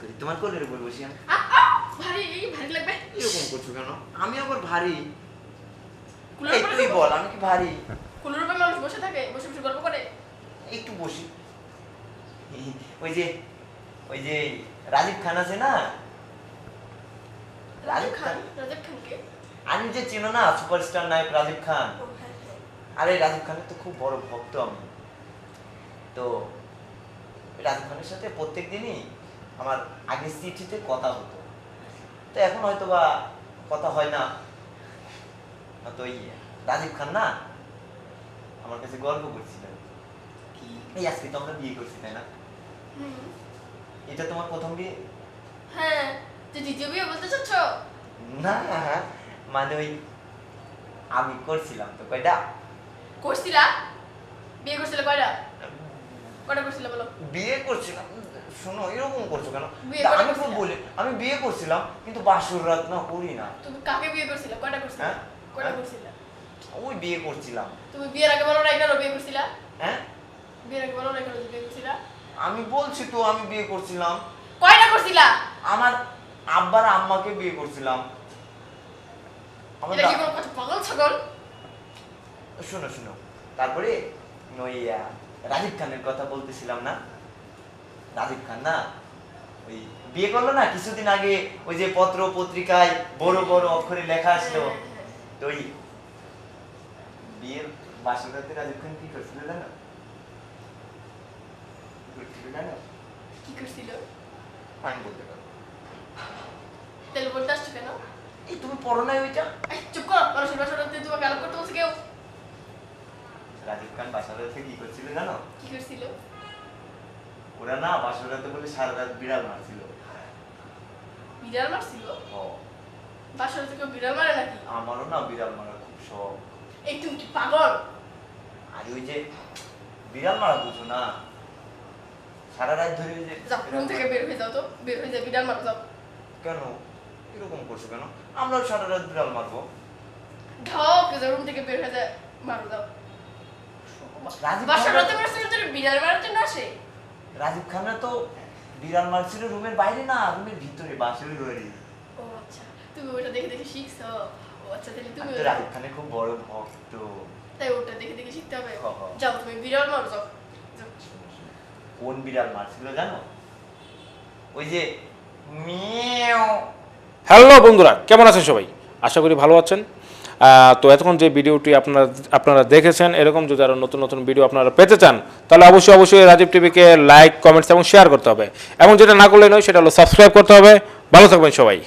করি তোমার কোলের উপর বসি আমি। ভারী ভারী লাগবে। এরকম করছ কেন? আমি আবার ভারী। কুলার এই তুই বল আমি কি ভারী? কুলার উপরে মানুষ বসে থাকে বসে বসে গল্প করে। একটু বসি। ওই যে ওই যে রাজীব খান আছে না? রাজীব খান? রাজীব খানকে আমি যে চিনো না সুপারস্টার নায়ক রাজীব খান? হ্যাঁ, হ্যাঁ। আরে রাজীব খানের তো খুব বড় ভক্ত আমি। তো রাজীব খানের সাথে প্রত্যেক দিনই আমার আগে চিঠিতে কথা হতো। তো এখন হয়তো বা কথা হয় না। তো ওই রাজীব খান না? আমার কাছে গল্প করছিলেন। কি? এই আজকে তো আমরা বিয়ে করছি তাই না? এটা তোমার প্রথম বিয়ে? হ্যাঁ তুই দ্বিতীয় বিয়ে বলতে চাচ্ছ? না মানে ওই আমি করছিলাম তো কয়টা? করছিলা? বিয়ে করছিলে কয়টা? কয়টা করছিলে বলো? বিয়ে করছিলাম শোনো এরকম করছ কেন? আমি তো বলি আমি বিয়ে করছিলাম কিন্তু বাসর রাত না করি না। তুমি কাকে বিয়ে করছিলে? কয়টা করছিলে? হ্যাঁ? হ্যাঁ? করছিলে? ওই বিয়ে করছিলাম। তুমি বিয়ের আগে বলো না কেন বিয়ে করছিলা? হ্যাঁ? বিয়ের আগে বলো না কেন বিয়ে করছিলা? আমি বলছি তো আমি বিয়ে করছিলাম। কয়টা করছিলা? আমার আব্বার আম্মাকে বিয়ে করছিলাম। আমার এটা কি কোনো কথা পাগল ছাগল? শোনো শোনো। তারপরে আহ, রাজীব খানের কথা বলতেছিলাম না? রাজীব খান না? ওই বিয়ে করল না? কিছুদিন আগে ওই যে পত্র পত্রিকায় বড় বড় অক্ষরে লেখা আসলো। হ্যাঁ, তো ওই বিয়ের বাসরাতে রাজীব খান কি করছিল জানো? কি করছিল জানো? কি করছিল? আমি বলতে পারব তাহলে বলতে আসছো কেন? এই তুমি পড়ো না ওইটা? চুপ করো বাসাতে তোমাকে আলাপ করতে বলছে কেউ। রাজীব খান বাসরাতে কি করছিল জানো? কি করছিল? ওরা না বাসরাতে বলে সারা রাত বিড়াল মারছিল। বিড়াল মারছিল? ও। বাসাতে কেউ বিড়াল মারে নাকি? আমারও না বিড়াল মারা খুব শখ। এই তুমি কি পাগল? আর ওই যে বিড়াল মারা বুঝো না। সারা রাত ধরে যে রুম থেকে বের হয়ে যাও তো। বের হয়ে যাও বিড়াল মারো যাও। কেন? এরকম করছ কেন? আমরাও সারা রাত বিড়াল মারবো। যাও রুম থেকে বের হয়ে যায় মারো যাও। রাজীব খানরা- রাতে বসে তোর বিড়াল মারার জন্য আসে? রাজীব খানরা তো বিড়াল মারছিল রুমের বাইরে না রুমের ভিতরে বাসের ঘরে ও আচ্ছা তুমি ওটা দেখে দেখে শিখছো? ও আচ্ছা তাহলে তুমি রাজীব খানের খুব বড় ভক্ত। তাই ওটা দেখে দেখে শিখতে হবে। যাও তুমি বিড়াল মারো যাও যাও। কোন বিড়াল মারছিল জানো? ওই যে মিয়াও হ্যালো বন্ধুরা কেমন আছেন সবাই? আশা করি ভালো আছেন। তো এতক্ষণ যে ভিডিওটি আপনারা আপনারা দেখেছেন, এরকম যদি আরও নতুন নতুন ভিডিও আপনারা পেতে চান, তাহলে অবশ্যই অবশ্যই রাজীব টিভিকে লাইক কমেন্টস এবং শেয়ার করতে হবে। এবং যেটা না করলে নয়, সেটা হলো সাবস্ক্রাইব করতে হবে। ভালো থাকবেন সবাই।